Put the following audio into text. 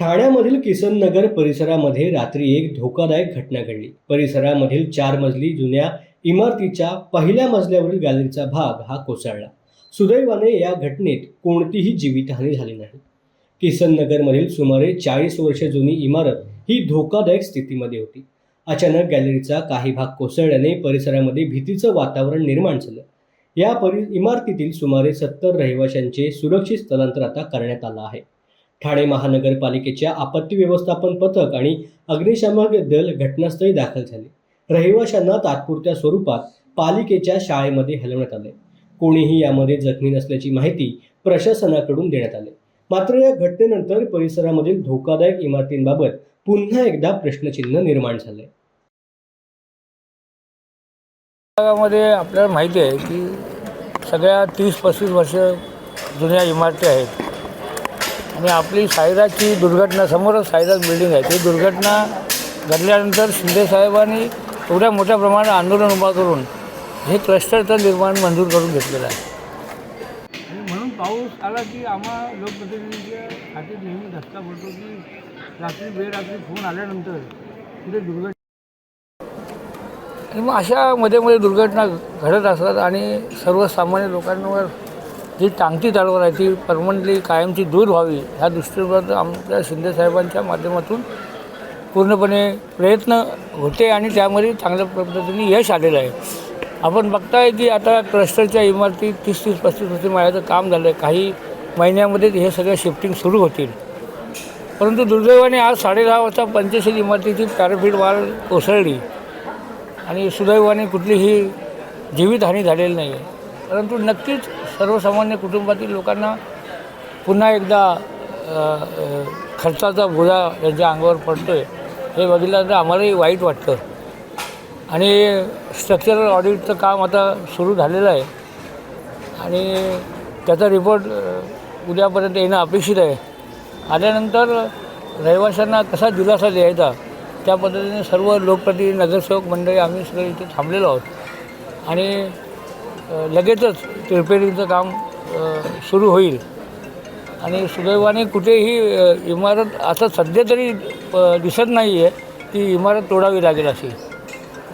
ठाण्यामधील किसन नगर परिसरामध्ये रात्री एक धोकादायक घटना घडली. परिसरामधील चार मजली जुन्या इमारतीच्या पहिल्या मजल्यावरील गॅलरीचा भाग हा कोसळला. सुदैवाने या घटनेत कोणतीही जीवितहानी झाली नाही. किसननगरमधील सुमारे चाळीस वर्षे जुनी इमारत ही धोकादायक स्थितीमध्ये होती. अचानक गॅलरीचा काही भाग कोसळल्याने परिसरामध्ये भीतीचं वातावरण निर्माण झालं. या परि इमारतीतील सुमारे सत्तर रहिवाशांचे सुरक्षित स्थलांतर आता करण्यात आलं आहे. ठाणे महानगरपालिकेच्या आपत्ती व्यवस्थापन पथक आणि अग्निशामक दल घटनास्थळी दाखल झाले. रहिवाशांना तात्पुरत्या स्वरूपात पालिकेच्या शाळेमध्ये हलवण्यात आले. कोणीही यामध्ये जखमी नसल्याची माहिती प्रशासनाकडून देण्यात आली. मात्र या घटनेनंतर परिसरामधील धोकादायक इमारतींबाबत पुन्हा एकदा प्रश्नचिन्ह निर्माण झाले. भागामध्ये आपल्याला माहिती आहे की सगळ्या तीस पस्तीस वर्ष जुन्या इमारती आहेत. आणि आपली साईराजची दुर्घटना समोरच साईराज बिल्डिंग आहे. ती दुर्घटना घडल्यानंतर शिंदेसाहेबांनी एवढ्या मोठ्या प्रमाणात आंदोलन उभा करून हे क्लस्टरचं निर्माण मंजूर करून घेतलेलं आहे. म्हणून पाऊस आला की आम्हा लोकप्रतिनिधीच्या हाती नेहमी धक्का पडतो की रात्री बेरात्री फोन आल्यानंतर तिथे दुर्घटना आणि मग अशा मध्ये मध्ये दुर्घटना घडत असतात आणि सर्वसामान्य लोकांवर जी टांगती तलवार आहे ती परमनंटली कायमची दूर व्हावी ह्या दृष्टीवर आमच्या शिंदेसाहेबांच्या माध्यमातून पूर्णपणे प्रयत्न होते आणि त्यामध्ये चांगल्या पद्धतीने यश आलेलं आहे. आपण बघताय की आता क्लस्टरच्या इमारती तीस तीस पस्तीस पस्तीस माळ्याचं काम झालं आहे काही महिन्यामध्ये हे सगळं शिफ्टिंग सुरू होतील. परंतु दुर्दैवाने आज साडेदहा वाजता पंचशील इमारतीची पॅराफीट वाल कोसळली आणि सुदैवाने कुठलीही जीवितहानी झालेली नाही आहे परंतु नक्कीच सर्वसामान्य कुटुंबातील लोकांना पुन्हा एकदा खर्चाचा बोजा त्यांच्या अंगावर पडतो आहे हे बघितल्यानंतर आम्हालाही वाईट वाटतं. आणि स्ट्रक्चरल ऑडिटचं काम आता सुरू झालेलं आहे. आणि त्याचा रिपोर्ट उद्यापर्यंत येणं अपेक्षित आहे. आल्यानंतर रहिवाशांना कसा दिलासा द्यायचा? त्या पद्धतीने सर्व लोकप्रतिनिधी नगरसेवक मंडळी आम्ही सगळे इथे थांबलेलो आहोत. आणि लगेचच लगेचच रिपेरिंगचं काम सुरू होईल. आणि सुदैवाने कुठेही इमारत आता सध्या तरी दिसत नाही आहे ती इमारत तोडावी लागेल अशी.